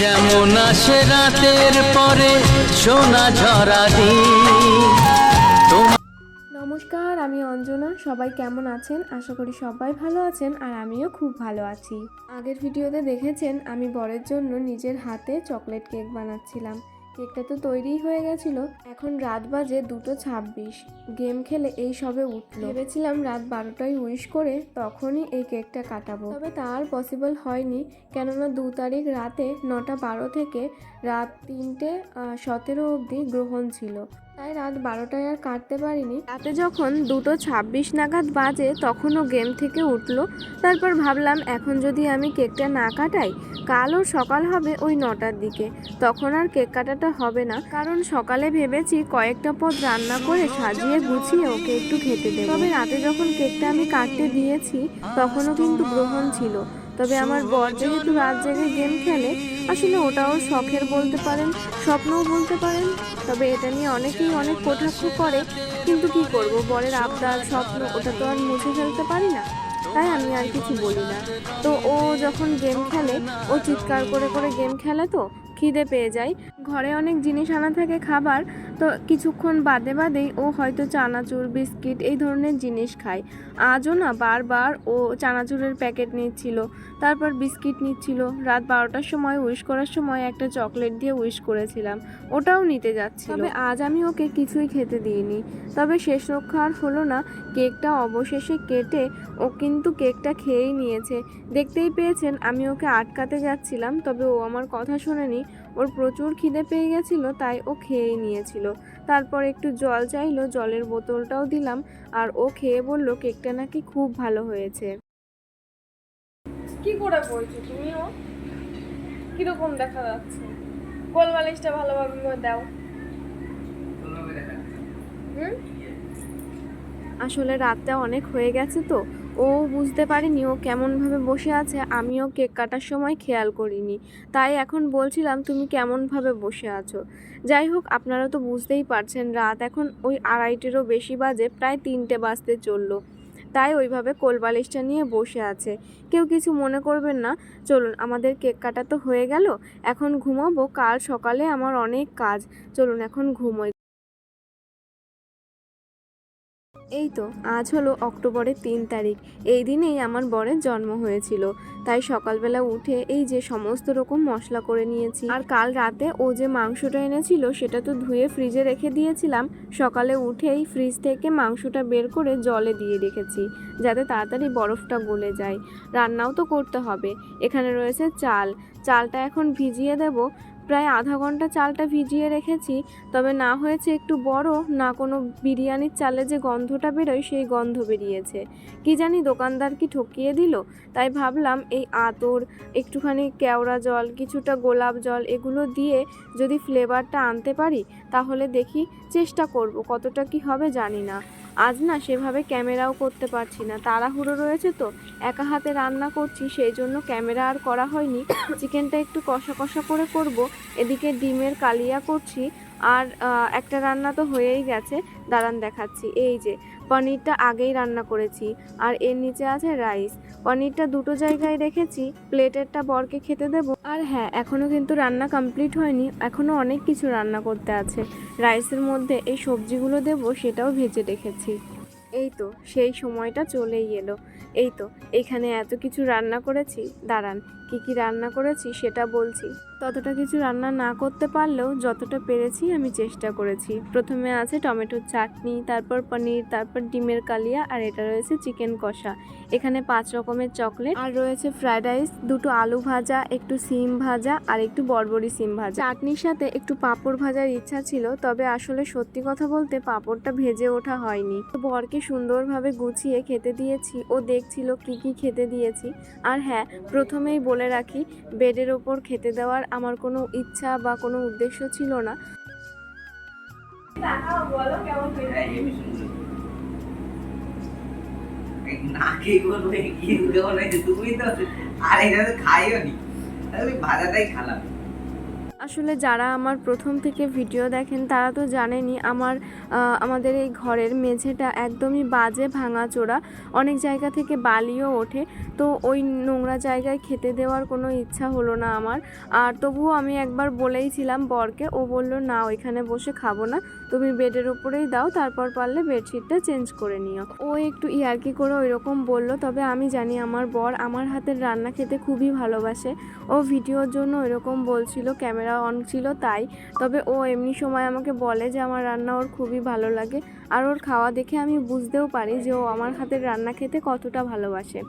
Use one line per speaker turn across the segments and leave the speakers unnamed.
যেমন আসে রাতের পরে সোনা ঝরা
নমস্কার, আমি অঞ্জনা। সবাই কেমন আছেন? আশা করি সবাই ভালো আছেন আর আমিও খুব ভালো আছি। আগের ভিডিওতে দেখেছেন আমি বরের জন্য নিজের হাতে চকলেট কেক বানাচ্ছিলাম। কেকটা তো তৈরিই হয়ে গেছিল। এখন রাত বাজে দুটো ছাব্বিশ। গেম খেলে এই সবে উঠল। ভেবেছিলাম রাত বারোটায় উইশ করে তখনই এই কেকটা কাটাবো। তবে তার পসিবল হয়নি, কেননা দু তারিখ রাতে নটা বারো থেকে রাত তিনটে সতেরো অবধি গ্রহণ ছিল। তাই রাত বারোটায় আর কাটতে পারিনি। রাতে যখন দুটো ছাব্বিশ নাগাদ বাজে, তখনও গেম থেকে উঠল। তারপর ভাবলাম, এখন যদি আমি কেকটা না কাটাই কালও সকাল হবে ওই নটার দিকে। তখন আর কেক কাটাটা হবে না। কারণ সকালে ভেবেছি কয়েকটা পদ রান্না করে সাজিয়ে গুছিয়ে ওকে একটু খেতে দেবো। তবে রাতে যখন কেকটা আমি কাটতে দিয়েছি, তখনও কিন্তু গ্রহণ ছিল। তবে আমার বর যেহেতু রাত জেগে গেম খেলে, আসলে ওটাও শখের বলতে পারেন, স্বপ্নও বলতে পারেন। তবে এটা নিয়ে অনেকেই অনেক কটাক্ষ করে, কিন্তু কি করব? বরের আবদার, স্বপ্ন, ওটা তো আর মুছে ফেলতে পারি না। তাই আমি আর কিছু বলি না। তো ও যখন গেম খেলে, ও চিৎকার করে করে গেম খেলে তো, খিদে পেয়ে যায়। ঘরে অনেক জিনিস আনা থাকে, খাবার। তো কিছুক্ষণ বাদে বাদেই ও হয়তো চানাচুর, বিস্কিট এই ধরনের জিনিস খায়। আজও না বারবার ও চানাচুরের প্যাকেট নিচ্ছিল। তারপর বিস্কিট নিচ্ছিল। রাত বারোটার সময় উইশ করার সময় একটা চকলেট দিয়ে উইশ করেছিলাম। ওটাও নিতে যাচ্ছিল। তবে আজ আমি ওকে কিছুই খেতে দিইনি। তবে শেষ রক্ষা আর হলো না, কেকটা অবশেষে কেটে ও কিন্তু কেকটা খেয়েই নিয়েছে। দেখতেই পেয়েছেন আমি ওকে আটকাতে যাচ্ছিলাম, তবে ও আমার কথা শোনেনি। ওর প্রচুর খিদে পেয়ে গেছিল তাই ও খেয়েই নিয়েছিল। তারপর একটু জল চাইলো জলের বোতলটাও দিলাম আর ও খেয়ে বলল কেকটা নাকি খুব ভালো হয়েছে। কি করে বলছো তুমিও কীরকম দেখা যাচ্ছে? গোল বালিশটা ভালোভাবে দাও। হুম? আসলে রাতটা অনেক হয়ে গেছে তো ও বুঝতে পারিনি ও কেমনভাবে বসে আছে, আমিও কেক কাটার সময় খেয়াল করিনি। তাই এখন বলছিলাম, তুমি কেমনভাবে বসে আছো? যাই হোক, আপনারা তো বুঝতেই পারছেন, রাত এখন ওই আড়াইটেরও বেশি বাজে, প্রায় তিনটে বাজতে চলল। তাই ওইভাবে কোলবালিশটা নিয়ে বসে আছে। কেউ কিছু মনে করবেন না। চলুন, আমাদের কেক কাটা তো হয়ে গেল, এখন ঘুমাবো। কাল সকালে আমার অনেক কাজ। চলুন, এখন ঘুমোই। এই তো আজ হলো অক্টোবরের তিন তারিখ। এই দিনেই আমার বরের জন্ম হয়েছিল। তাই সকালবেলা উঠে এই যে সমস্ত রকম মশলা করে নিয়েছি, আর কাল রাতে ও যে মাংসটা এনেছিল সেটা তো ধুয়ে ফ্রিজে রেখে দিয়েছিলাম, সকালে উঠেই ফ্রিজ থেকে মাংসটা বের করে জলে দিয়ে রেখেছি, যাতে তাড়াতাড়ি বরফটা গলে যায়। রান্নাও তো করতে হবে। এখানে রয়েছে চাল। চালটা এখন ভিজিয়ে দেব। প্রায় আধা ঘণ্টা চালটা ভিজিয়ে রেখেছি, তবে না হয়েছে একটু বড়, না কোনো বিরিয়ানির চালে যে গন্ধটা বেরোয় সেই গন্ধ বেরিয়েছে। কি জানি দোকানদার কি ঠকিয়ে দিল, তাই ভাবলাম এই আতর, একটুখানি কেওড়া জল, কিছুটা গোলাপ জল এগুলো দিয়ে যদি ফ্লেভারটা আনতে পারি, তাহলে দেখি চেষ্টা করব, কতটা কি হবে জানি না। আজ না সেভাবে ক্যামেরাও করতে পারছি না। তাড়াহুড়ো রয়েছে তো। একা হাতে রান্না করছি সেই জন্য ক্যামেরা আর করা হয়নি। চিকেনটা একটু কষা কষা করে করব। এদিকে ডিমের কালিয়া করছি। আর একটা রান্না তো হয়েই গেছে। দাঁড়ান দেখাচ্ছি। এই যে পনিরটা আগেই রান্না করেছি, আর এর নিচে আছে রাইস। পনিরটা দুটো জায়গায় রেখেছি, প্লেটেরটা বরকে খেতে দেব। আর হ্যাঁ এখনও কিন্তু রান্না কমপ্লিট হয়নি এখনও অনেক কিছু রান্না করতে আছে। রাইসের মধ্যে এই সবজিগুলো দেব, সেটাও ভেজে রেখেছি। এই তো, সেই সময়টা চলেই এলো। এই তো, এখানে এত কিছু রান্না করেছি, দাঁড়ান। কি কি রান্না করেছি সেটা বলছি। ততটা কিছু রান্না না করতে পারলেও যতটা পেরেছি আমি চেষ্টা করেছি। প্রথমে আছে টমেটোর চাটনি, তারপর পনির, তারপর ডিমের কালিয়া, আর এটা রয়েছে চিকেন কষা। এখানে পাঁচ রকমের চকলেট, আর রয়েছে ফ্রাইড রাইস, দুটো আলু ভাজা, একটু সিম ভাজা, আর একটু বরবরি সিম ভাজা। চাটনির সাথে একটু পাঁপড় ভাজার ইচ্ছা ছিল, তবে আসলে সত্যি কথা বলতে পাঁপড়টা ভেজে ওঠা হয়নি। তো বরকে সুন্দরভাবে গুছিয়ে খেতে দিয়েছি, ও দেখছিল কি কি খেতে দিয়েছি। আর হ্যাঁ প্রথমেই বলে রাখি, বেডের ওপর খেতে দেওয়ার আমার কোনো ইচ্ছা বা কোনো উদ্দেশ্য ছিল না।
তুমি তো আর এটা তো খাইও নি ভাজাটাই খালাম।
আসলে যারা আমার প্রথম থেকে ভিডিও দেখেন, তারা তো জানেনই আমার আমাদের এই ঘরের মেঝেটা একদমই বাজে ভাঙাচোরা। অনেক জায়গা থেকে বালিও ওঠে, তো ওই নোংরা জায়গায় খেতে দেওয়ার কোনো ইচ্ছা হলো না আমার। আর তবুও আমি একবার বলেইছিলাম বরকে, ও বলল, না, ওইখানে বসে খাব না, তুমি বেডের উপরেই দাও, তারপর পারলে বেডশিটটা চেঞ্জ করে নিও। ও একটু ইয়ার্কি করে ওই রকম বলল, তবে আমি জানি আমার বর আমার হাতের রান্না খেতে খুবই ভালোবাসে। ও ভিডিওর জন্য ওইরকম বলছিল ক্যামেরা অন ছিল তাই। তবে ও এমনি সময় আমাকে বলে যে আমার রান্না ওর খুবই ভালো লাগে আর ওর খাওয়া দেখে আমি বুঝতেও পারি যে ও আমার হাতের রান্না খেতে কতটা ভালোবাসে।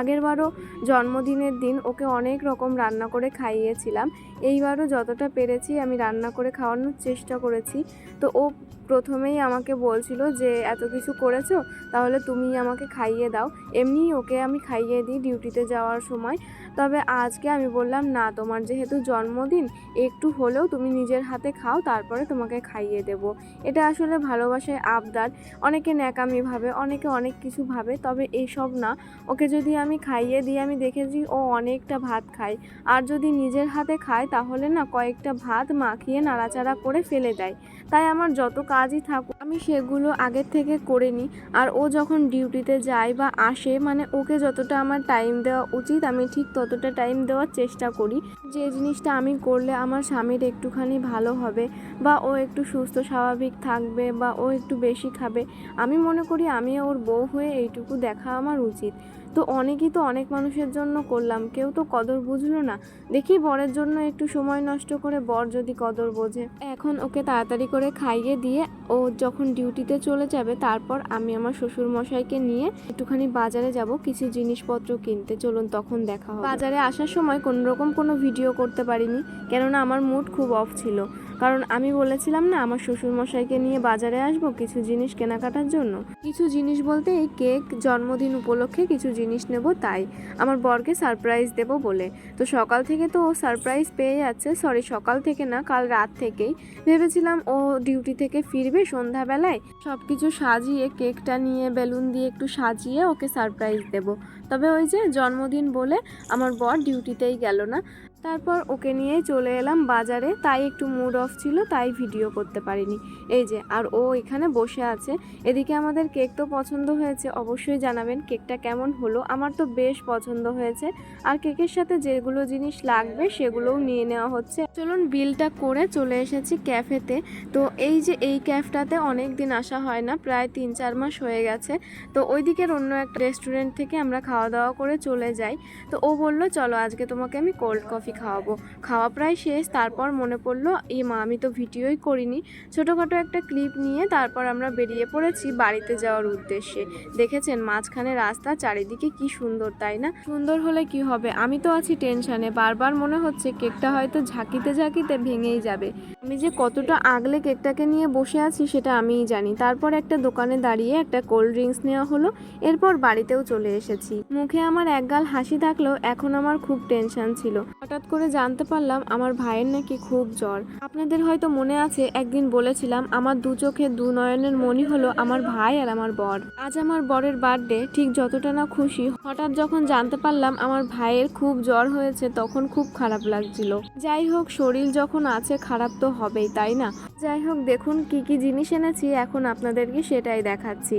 আগেরবারও জন্মদিনের দিন ওকে অনেক রকম রান্না করে খাইয়েছিলাম। এইবারও যতটা পেরেছি আমি রান্না করে খাওয়ানোর চেষ্টা করেছি। তো ও প্রথমেই আমাকে বলছিল যে, এত কিছু করেছ, তাহলে তুমি আমাকে খাইয়ে দাও। এমনি ওকে আমি খাইয়ে দিই ডিউটিতে যাওয়ার সময়। তবে আজকে আমি বললাম, না, তোমার যেহেতু জন্মদিন, একটু হলেও তুমি নিজের হাতে খাও, তারপরে তোমাকে খাইয়ে দেব। এটা আসলে ভালোবাসায় আবদার। অনেকে ন্যাকামি ভাবে, অনেকে অনেক কিছু ভাবে, তবে এইসব না। ওকে যদি আমি খাইয়ে দিই, আমি দেখেছি ও অনেকটা ভাত খায়। আর যদি নিজের হাতে খায়, তাহলে না কয়েকটা ভাত মাখিয়ে নাড়াচাড়া করে ফেলে দেয়। তাই আমার যত কাজই থাকুক। আমি সেগুলো আগের থেকে করে নিই। আর ও যখন ডিউটিতে যায় বা আসে মানে ওকে যতটা আমার টাইম দেওয়া উচিত, আমি ঠিক ততটা টাইম দেওয়ার চেষ্টা করি। যে জিনিসটা আমি করলে আমার স্বামীর একটুখানি ভালো হবে বা ও একটু সুস্থ, স্বাভাবিক থাকবে বা ও একটু বেশি খাবে, আমি মনে করি আমি ওর বউ হয়ে এইটুকু দেখা আমার উচিত। তো অনেকই তো অনেক মানুষের জন্য করলাম। কেউ তো কদর বুঝলো না। দেখি বরের জন্য একটু সময় নষ্ট করে বর যদি কদর বোঝে। এখন ওকে তাড়াতাড়ি করে খাইয়ে দিয়ে ও যখন ডিউটিতে চলে যাবে, তারপর আমি আমার শ্বশুর মশাইকে নিয়ে একটুখানি বাজারে যাব, কিছু জিনিসপত্র কিনতে। চলুন তখন দেখা হবে। বাজারে আসার সময় কোনো রকম কোনো ভিডিও করতে পারিনি, কেননা আমার মুড খুব অফ ছিল। কারণ আমি বলেছিলাম না, আমার শ্বশুর মশাইকে নিয়ে বাজারে আসব কিছু জিনিস কেনাকাটার জন্য। কিছু জিনিস বলতে এই কেক, জন্মদিন উপলক্ষে কিছু জিনিস নেব তাই। আমার বরকে সারপ্রাইজ দেব বলে। তো সকাল থেকে তো ও সারপ্রাইজ পেয়ে যাচ্ছে। সরি, সকাল থেকে না, কাল রাত থেকেই। ভেবেছিলাম ও ডিউটি থেকে ফিরবে সন্ধ্যাবেলায়। সব কিছু সাজিয়ে, কেকটা নিয়ে, বেলুন দিয়ে একটু সাজিয়ে ওকে সারপ্রাইজ দেব। তবে ওই যে জন্মদিন বলে আমার বর ডিউটিতেই গেল না। তারপর ওকে নিয়ে চলে এলাম বাজারে। তাই একটু মুড অফ ছিল, তাই ভিডিও করতে পারিনি। এই যে, আর ও এখানে বসে আছে। এদিকে আমাদের কেক তো পছন্দ হয়েছে, অবশ্যই জানাবেন কেকটা কেমন হলো। আমার তো বেশ পছন্দ হয়েছে। আর কেকের সাথে যেগুলো জিনিস লাগবে, সেগুলোও নিয়ে নেওয়া হচ্ছে। চলুন বিলটা করে চলে এসেছি ক্যাফেতে তো এই যে, এই ক্যাফটাতে অনেক দিন আসা হয় না, প্রায় তিন চার মাস হয়ে গেছে। তো ওই দিকের অন্য একটা রেস্টুরেন্ট থেকে আমরা খাওয়া দাওয়া করে চলে যাই। তো ও বলল, চলো, আজকে তোমাকে আমি কোল্ড কফি খাওয়াবো। খাওয়া প্রায় শেষ, তারপর মনে পড়ল এই মা, আমি তো ভিডিওই করিনি। ছোটোখাটো একটা ক্লিপ নিয়ে তারপর আমরা বেরিয়ে পড়েছি বাড়িতে যাওয়ার উদ্দেশ্যে। দেখেছেন মাঝখানে রাস্তা, চারিদিকে কি সুন্দর, তাই না? সুন্দর হলে কি হবে? আমি তো আছি টেনশানে। বারবার মনে হচ্ছে কেকটা হয়তো ঝাঁকিতে ঝাঁকিতে ভেঙেই যাবে। আমি যে কতটা আগলে কেকটাকে নিয়ে বসে আছি সেটা আমিই জানি। তারপর একটা দোকানে দাঁড়িয়ে একটা কোল্ড ড্রিঙ্কস নেওয়া হলো। এরপর বাড়িতেও চলে এসেছি। মুখে আমার একগাল হাসি থাকলেও এখন আমার খুব টেনশন ছিল। হঠাৎ করে জানতে পারলাম আমার ভাইয়ের নাকি খুব জ্বর। আপনাদের হয়তো মনে আছে, একদিন বলেছিলাম, আমার দু চোখে দু নয়নের মনি হলো আমার ভাই আর আমার বর। আজ আমার বরের বার্থডে, ঠিক যতটা না খুশি, হঠাৎ যখন জানতে পারলাম আমার ভাইয়ের খুব জ্বর হয়েছে, তখন খুব খারাপ লাগছিল। যাই হোক, শরীর যখন আছে, খারাপ তো হবেই, তাই না? যাই হোক, দেখুন কি কি জিনিস এনেছি, এখন আপনাদেরকে সেটাই দেখাচ্ছি।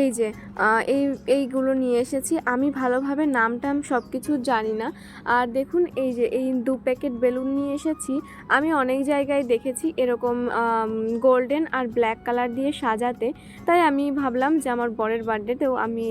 এই যে এই এইগুলো নিয়ে এসেছি। আমি ভালোভাবে নাম টাম সব কিছু জানি না। আর দেখুন এই যে এই দু প্যাকেট বেলুন নিয়ে এসেছি। আমি অনেক জায়গায় দেখেছি এরকম গোল্ডেন আর ব্ল্যাক কালার দিয়ে সাজাতে। তাই আমি ভাবলাম যে আমার বরের বার্থডেতেও আমি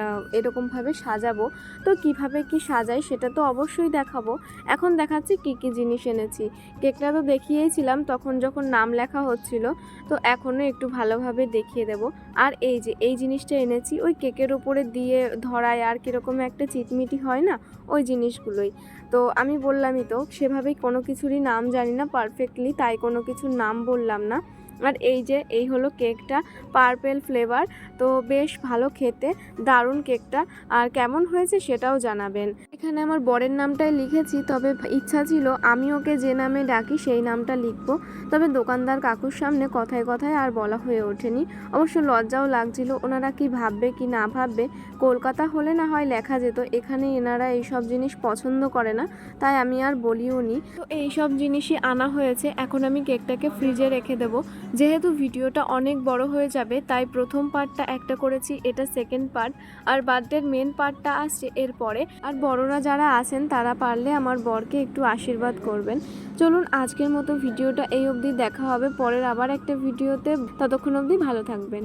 আহ, এরকমভাবে সাজাবো। তো কীভাবে কি সাজাই সেটা তো অবশ্যই দেখাবো। এখন দেখাচ্ছি কি কি জিনিস এনেছি। কেকটা তো দেখিয়েছিলাম তখন যখন নাম লেখা হচ্ছিল তো এখনও একটু ভালোভাবে দেখিয়ে দেব। আর এই যে এই জিনিসটা এনেছি। ওই কেকের ওপরে দিয়ে ধরায় আর কীরকম একটা চিটমিটি হয় না, ওই জিনিসগুলোই। তো আমি বললামই তো, সেভাবেই কোনো কিছুরই নাম জানি না পারফেক্টলি তাই কোনো কিছুর নাম বললাম না। আর এই যে, এই হলো কেকটা পার্পেল ফ্লেভার তো বেশ ভালো খেতে, দারুণ কেকটা। আর কেমন হয়েছে সেটাও জানাবেন। এখানে আমার বরের নামটাই লিখেছি, তবে ইচ্ছা ছিল আমি ওকে যে নামে ডাকি সেই নামটা লিখব। তবে দোকানদার কাকুর সামনে কথায় কথায় আর বলা হয়ে ওঠেনি। অবশ্য লজ্জাও লাগছিল, ওনারা কি ভাববে কি না ভাববে। কলকাতা হলে না হয় লেখা যেত, এখানে এনারা এইসব জিনিস পছন্দ করে না, তাই আমি আর বলিও নি। তো এইসব জিনিসই আনা হয়েছে, এখন আমি কেকটাকে ফ্রিজে রেখে দেবো। যেহেতু ভিডিওটা অনেক বড় হয়ে যাবে, তাই প্রথম পার্টটা একটা করেছি, এটা সেকেন্ড পার্ট আর বার্থডের মেন পার্টটা আসছে এরপরে। আর বড়রা যারা আছেন, তারা পারলে আমার বরকে একটু আশীর্বাদ করবেন। চলুন, আজকের মতো ভিডিওটা এই অবধি দেখা হবে, পরের আবার একটা ভিডিওতে। ততক্ষণ অবধি ভালো থাকবেন।